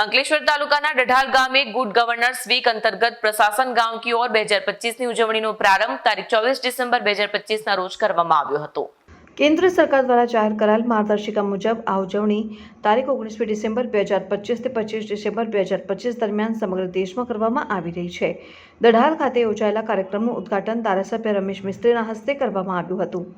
અંકલેશ્વર તાલુકાના ડઢાલ ગામે good governors week અંતર્ગત પ્રશાસન ગાંવ કી ઓર બે હજાર પચીસની ઉજવણીનો પ્રારંભ તારીખ ચોવીસ ડિસેમ્બર બે હજાર પચીસના રોજ કરવામાં આવ્યો હતો. કેન્દ્ર સરકાર દ્વારા જાહેર કરાયેલ માર્ગદર્શિકા મુજબ આ ઉજવણી તારીખ ઓગણીસમી ડિસેમ્બર બે હજાર પચીસથી પચીસ ડિસેમ્બર બે હજાર પચીસ દરમિયાન સમગ્ર દેશમાં કરવામાં આવી રહી છે. દઢાલ ખાતે યોજાયેલા કાર્યક્રમનું ઉદ્ઘાટન ધારાસભ્ય રમેશ મિસ્ત્રીના હસ્તે કરવામાં આવ્યું હતું.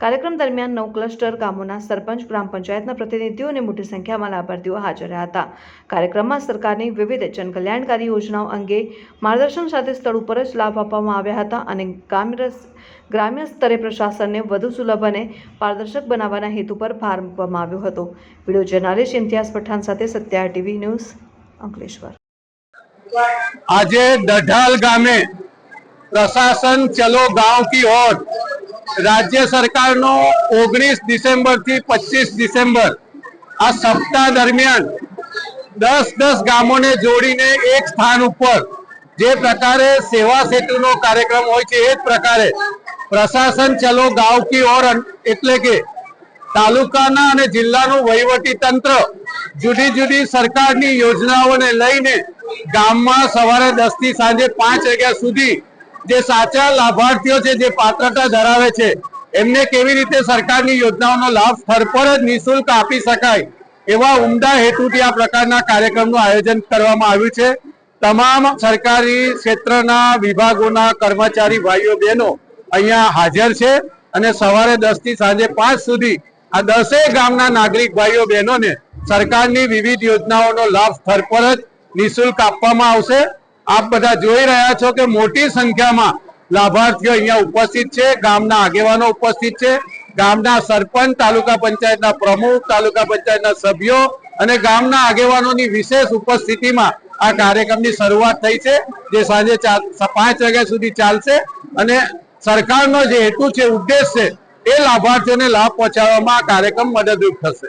કાર્યક્રમ દરમિયાન નવ ક્લસ્ટર ગામોના સરપંચ, ગ્રામ પંચાયતના પ્રતિનિધિઓ અને મોટી સંખ્યામાં લાભાર્થીઓ હાજર રહ્યા હતા. કાર્યક્રમમાં સરકારની વિવિધ જનકલ્યાણકારી યોજનાઓ અંગે માર્ગદર્શન સાથે સ્થળ ઉપર જ લાભ આપવામાં આવ્યા હતા અને ગ્રામ્ય સ્તરે પ્રશાસનને વધુ સુલભ અને પારદર્શક બનાવવાના હેતુ પર ભાર મૂકવામાં આવ્યો હતો. વીડિયો જર્નાલિસ્ટ ઇમ્તિયાઝ પઠાણ સાથે સત્યા ટીવી ન્યૂઝ, અંકલેશ્વર. આજે દઢાલ ગામે પ્રશાસન ચલો ગાંવ કી ઓર રાજ્ય સરકારનો ઓગણીસ ડિસેમ્બરથી પચીસ ડિસેમ્બર આ સપ્તાહ દરમિયાન દસ દસ ગામોને જોડીને એક સ્થાન ઉપર જે પ્રકારે સેવા સેતુનો કાર્યક્રમ હોય છે, એ જ પ્રકારે પ્રશાસન ચલો ગાંવ કી ઓર એટલે કે તાલુકાના અને જિલ્લાનું વહીવટી તંત્ર જુદી જુદી સરકારની યોજનાઓને લઈને ગામમાં સવારે દસથી સાંજે પાંચ વાગ્યા સુધી જે સાચા લાભાર્થીઓ છે, જે પાત્રતા ધરાવે છે, એમને કેવી રીતે સરકારની યોજનાઓનો લાભ સ્થળ પર જ નિઃશુલ્ક આપી શકાય એવા ઉમદા હેતુથી આ પ્રકારના કાર્યક્રમનું આયોજન કરવામાં આવ્યું છે. તમામ સરકારી ક્ષેત્રના વિભાગોના કર્મચારી ભાઈઓ, બહેનો અહીંયા હાજર છે અને સવારે દસથી સાંજે પાંચ સુધી આ દસેય ગામના નાગરિક ભાઈઓ, બહેનોને સરકારની વિવિધ યોજનાઓનો લાભ સ્થળ પર જ નિઃશુલ્ક આપવામાં આવશે. આપ બધા જોઈ રહ્યા છો કે મોટી સંખ્યામાં લાભાર્થીઓ અહીંયા ઉપસ્થિત છે, ગામના આગેવાનો ઉપસ્થિત છે, ગામના સરપંચ, તાલુકા પંચાયતના પ્રમુખ, તાલુકા પંચાયતના સભ્યો અને ગામના આગેવાનોની વિશેષ ઉપસ્થિતિમાં આ કાર્યક્રમની શરૂઆત થઈ છે, જે સાંજે પાંચ વાગ્યા સુધી ચાલશે અને સરકારનો જે હેતુ છે, ઉદ્દેશ છે, એ લાભાર્થીઓને લાભ પહોંચાડવામાં આ કાર્યક્રમ મદદરૂપ થશે.